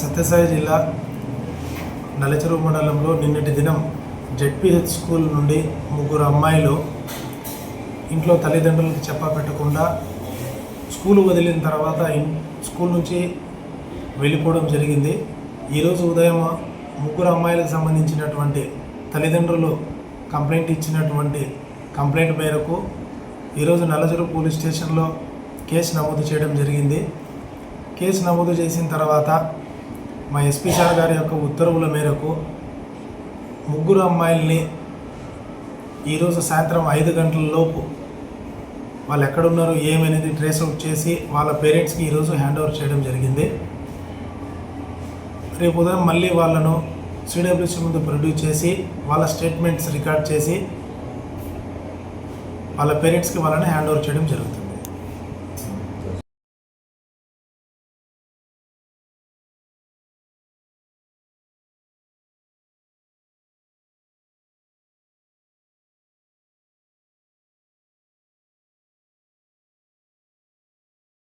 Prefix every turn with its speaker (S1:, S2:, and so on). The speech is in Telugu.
S1: సత్యసాయి జిల్లా నలచెరువు మండలంలో నిన్నటి దినం జెడ్పిహెచ్ స్కూల్ నుండి ముగ్గురు అమ్మాయిలు ఇంట్లో తల్లిదండ్రులకు చెప్పా పెట్టకుండా స్కూల్ వదిలిన తర్వాత స్కూల్ నుంచి వెళ్ళిపోవడం జరిగింది. ఈరోజు ఉదయం ముగ్గురు అమ్మాయిలకు సంబంధించినటువంటి తల్లిదండ్రులు కంప్లైంట్ ఇచ్చినటువంటి కంప్లైంట్ మేరకు ఈరోజు నల్లచెరువు పోలీస్ స్టేషన్లో కేసు నమోదు చేయడం జరిగింది. కేసు నమోదు చేసిన తర్వాత మా ఎస్పీ సార్ గారి యొక్క ఉత్తర్వుల మేరకు ముగ్గురు అమ్మాయిల్ని ఈరోజు సాయంత్రం ఐదు గంటల లోపు వాళ్ళు ఎక్కడున్నారు ఏమనేది ట్రేస్ అవుట్ చేసి వాళ్ళ పేరెంట్స్కి ఈరోజు హ్యాండ్ ఓవర్ చేయడం జరిగింది. రేపు ఉదయం మళ్ళీ వాళ్ళను సిడబ్ల్యూసీ ముందు ప్రొడ్యూస్ చేసి వాళ్ళ స్టేట్మెంట్స్ రికార్డ్ చేసి వాళ్ళ పేరెంట్స్కి వాళ్ళని హ్యాండ్ ఓవర్ చేయడం జరుగుతుంది.